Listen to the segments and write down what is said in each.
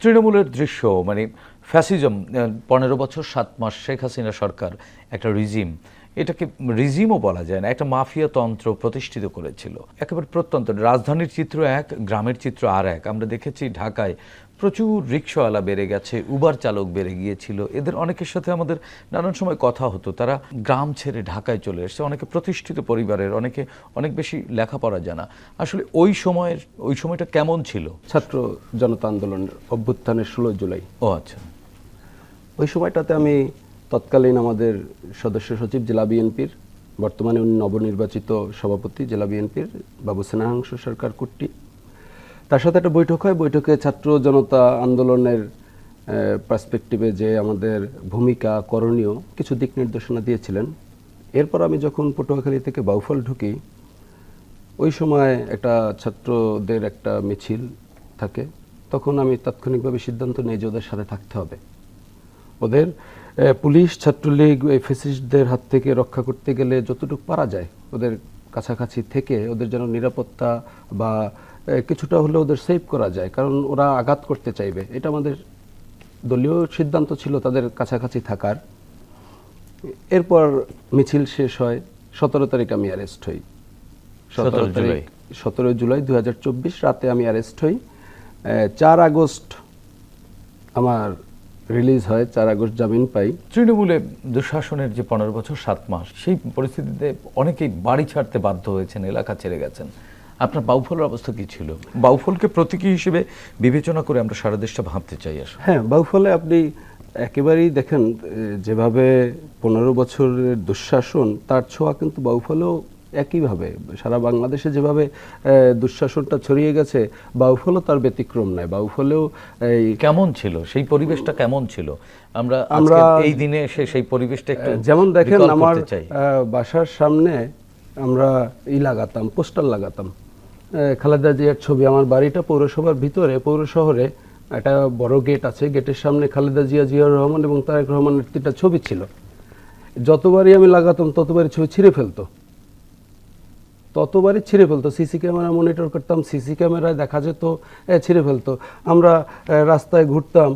তৃণমূলের দৃশ্য মানে ফ্যাসিজম পনেরো বছর, সাত মাস শেখ হাসিনা সরকার একটা রিজিম। এটাকে রিজিমও বলা যায় না, একটা মাফিয়া তন্ত্র প্রতিষ্ঠিত করেছিল। একেবারে প্রত্যন্ত, রাজধানীর চিত্র এক, গ্রামের চিত্র আর এক। আমরা দেখেছি ঢাকায় প্রচুর রিক্সাওয়ালা বেড়ে গেছে উবার চালক বেড়ে গিয়েছিল। এদের অনেকের সাথে আমাদের নানান সময় কথা হতো। তারা গ্রাম ছেড়ে ঢাকায় চলে এসেছে। অনেকে প্রতিষ্ঠিত পরিবারের অনেকে অনেক বেশি লেখাপড়া জানা। আসলে ওই সময়ের ওই সময়টা কেমন ছিল? ছাত্র জনতা আন্দোলনের অভ্যুত্থানের ষোলো জুলাই। ও আচ্ছা। ওই সময়টাতে আমি তৎকালীন আমাদের সদস্য সচিব জেলা বিএনপির বর্তমানে উনি নবনির্বাচিত সভাপতি জেলা বিএনপির বাবু সেনাহাংশ সরকার কুট্টি তার সাথে একটা বৈঠক হয়। বৈঠকে ছাত্র জনতা আন্দোলনের পার্সপেক্টিভে যে আমাদের ভূমিকা করণীয়, কিছু দিক নির্দেশনা দিয়েছিলেন। এরপর আমি যখন পটুয়াখালী থেকে বাউফল ঢুকি, ওই সময় একটা ছাত্রদের একটা মিছিল থাকে। তখন আমি তাৎক্ষণিকভাবে সিদ্ধান্ত নিই যে ওদের সাথে থাকতে হবে। ওদের পুলিশ, ছাত্রলীগ, এই ফেসিস্টদের হাত থেকে রক্ষা করতে গেলে যতটুকু পারা যায়, ওদের কাছাকাছি থেকে ওদের যেন নিরাপত্তা বা কিছুটা হলে ওদের সেভ করা যায় কারণ ওরা আঘাত করতে চাইবে। এটা আমাদের দলীয় সিদ্ধান্ত ছিল তাদের কাছাকাছি থাকার। এরপর মিছিল শেষ হয় সতেরো তারিখ আমি অ্যারেস্ট হই। সতেরো জুলাই। তারিখ সতেরো জুলাই দু রাতে আমি অ্যারেস্ট হই। চার আগস্ট আমার রিলিজ হয় চার আগস্ট জামিন পাই। তৃণমূলে দুঃশাসনের যে পনেরো বছর সাত মাস সেই পরিস্থিতিতে অনেকেই বাড়ি ছাড়তে বাধ্য হয়েছেন এলাকা ছেড়ে গেছেন। আপনার বাউফলের অবস্থা কি ছিল? বাউফলকে প্রতীকী হিসেবে বিবেচনা করে আমরা সারা দেশটা ভাবতে চাই আসলে। হ্যাঁ বাউফলে আপনি একেবারেই দেখেন যেভাবে পনেরো বছরের দুঃশাসন তার ছোঁয়া কিন্তু বাউফলেও একইভাবে। সারা বাংলাদেশে যেভাবে দুঃশাসনটা ছড়িয়ে গেছে বাউফলও তার ব্যতিক্রম নয়। বাউফলেও এই কেমন ছিল? সেই পরিবেশটা কেমন ছিল? আমরা আমরা- এই দিনে এসে সেই পরিবেশটা একটু যেমন দেখেন আমার বাসার সামনে আমরা ই লাগাতাম, পোস্টার লাগাতাম। খালেদা জিয়ার ছবি, আমার বাড়িটা পৌরসভার ভিতরে, পৌর শহরে একটা বড় গেট আছে, গেটের সামনে খালেদা জিয়া, জিয়াউর রহমান এবং তারেক রহমানের তিনটা ছবি ছিল। যতবারই আমি লাগাতাম, ততবারই ছবি ছিঁড়ে ফেলতো। ততবারই ছিঁড়ে ফেলতো। সিসি ক্যামেরা মনিটর করতাম, সিসি ক্যামেরায় দেখা যেত ছিঁড়ে ফেলতো। আমরা রাস্তায় ঘুরতাম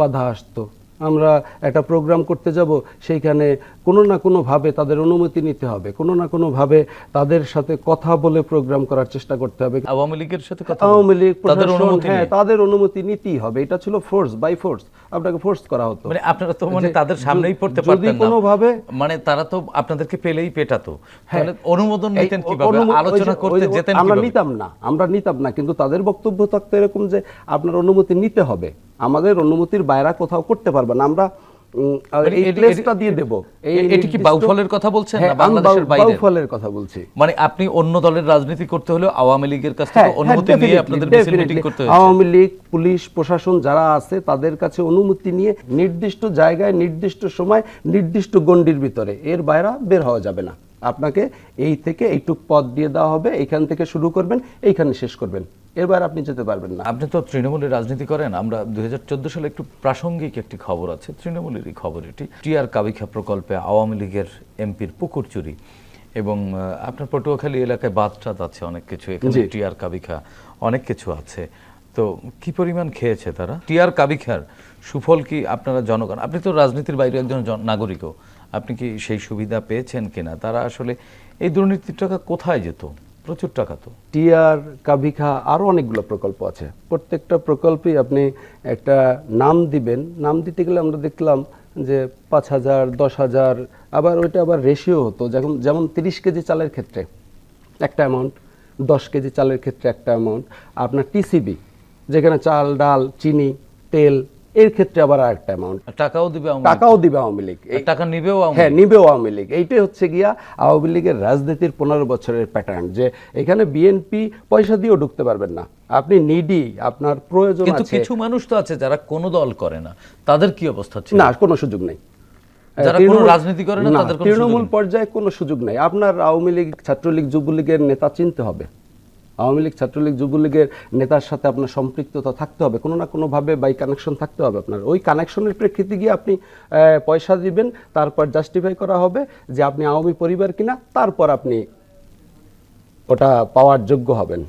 বাধা আসতো। আমরা একটা প্রোগ্রাম করতে যাব সেইখানে কোনো না কোনোভাবে তাদের অনুমতি নিতে হবে কোনো না কোনোভাবে তাদের সাথে কথা বলে প্রোগ্রাম করার চেষ্টা করতে হবে। আওয়ামী লীগের সাথে কথা আওয়ামী লীগ তাদের অনুমতি হ্যাঁ তাদের অনুমতি নিতেই হবে এটা ছিল ফোর্স বাই ফোর্স আপনাকে ফোর্স করা হতো। মানে আপনারা তো মানে তাদের সামনেই পড়তে পারতেন না। কোনোভাবে মানে তারা তো আপনাদেরকে পেলেই পেটাতো। হ্যাঁ। তাহলে অনুমোদন নিতেন কীভাবে? আলোচনা করতে যেতেন আমরা নিতাম না আমরা নিতাম না কিন্তু তাদের বক্তব্য থাকতো এরকম যে আপনার অনুমতি নিতে হবে। আমাদের অনুমতির বাইরে কোথাও করতে পারবে না। আমরা এই প্লেসটা দিয়ে দেব। এটি কি নির্দিষ্ট- বাউফলের কথা বলছেন না বাংলাদেশের বাউ- বাউফলের কথা বলছি। মানে আপনি অন্য দলের রাজনীতি করতে হলে আওয়ামী লীগের কাছ থেকে অনুমতি নিয়ে আপনাদের মিটিং করতে হয়েছে আওয়ামী লীগ পুলিশ প্রশাসন যারা আছে তাদের কাছে অনুমতি নিয়ে নির্দিষ্ট জায়গায় নির্দিষ্ট সময় নির্দিষ্ট গণ্ডির ভিতরে। এর বাইরে বের হওয়া যাবে না। আপনাকে এই থেকে এইটুক পথ দিয়ে দেওয়া হবে এইখান থেকে শুরু করবেন এইখানে শেষ করবেন। এর বাইরে আপনি যেতে পারবেন না। আপনি তো তৃণমূলের রাজনীতি করেন আমরা দুই হাজার চোদ্দ সালে একটু প্রাসঙ্গিক একটি খবর আছে তৃণমূলেরই খবর এটি। টিআর কাবিখা প্রকল্পে আওয়ামী লীগের এমপির পুকুর চুরি এবং আপনার পটুয়াখালী এলাকায় বাদটাত আছে অনেক কিছু এখানে টিআর কাবিখা অনেক কিছু আছে। তো কি পরিমাণ খেয়েছে তারা? টিআর কাবিখার সুফল কি আপনারা জনগণ আপনি তো রাজনীতির বাইরে একজন নাগরিকও আপনি কি সেই সুবিধা পেয়েছেন কিনা? তারা আসলে এই দুর্নীতির টাকা কোথায় যেত? প্রচুর টাকা তো। টিআর, কাভিখা আরও অনেকগুলো প্রকল্প আছে। প্রত্যেকটা প্রকল্পেই আপনি একটা নাম দিবেন। নাম দিতে গেলে আমরা দেখলাম যে পাঁচ হাজার, দশ হাজার, আবার ওইটা আবার রেশিও হতো। যেমন যেমন তিরিশ কেজি চালের ক্ষেত্রে একটা অ্যামাউন্ট দশ কেজি চালের ক্ষেত্রে একটা অ্যামাউন্ট আপনার টিসিবি যেখানে চাল, ডাল, চিনি, তেল এর ক্ষেত্রে আবার আরেকটা অ্যামাউন্ট টাকাও দিবে টাকাও দিবে আওয়ামী লীগ। টাকা নিবেও হ্যাঁ। নিবেও আওয়ামী লীগ। এইটাই হচ্ছে গিয়া আওয়ামী লীগের রাজনীতির পনেরো বছরের প্যাটার্ন যে এখানে বিএনপি পয়সা দিয়েও ঢুকতে পারবেন না। আপনি নিডি আপনার প্রয়োজন কিন্তু কিছু মানুষ তো আছে যারা কোনো দল করে না। তাদের কি অবস্থা ছিল? না কোনো সুযোগ নেই। যারা তৃণমূল-। পর্যায়ে কোনো সুযোগ নেই। আপনার আওয়ামী লীগ ছাত্রলীগ যুবলীগের নেতা চিনতে হবে। আওয়ামী লীগ, ছাত্রলীগ, যুবলীগের নেতার সাথে আপনার সম্পৃক্ততা থাকতে হবে। কোনো না কোনোভাবে বাই কানেকশন থাকতে হবে আপনার। ওই কানেকশনের প্রেক্ষিতে গিয়ে আপনি পয়সা দিবেন, তারপর জাস্টিফাই করা হবে যে আপনি আওয়ামী পরিবার কিনা, তারপর আপনি ওটা পাওয়ার যোগ্য হবেন।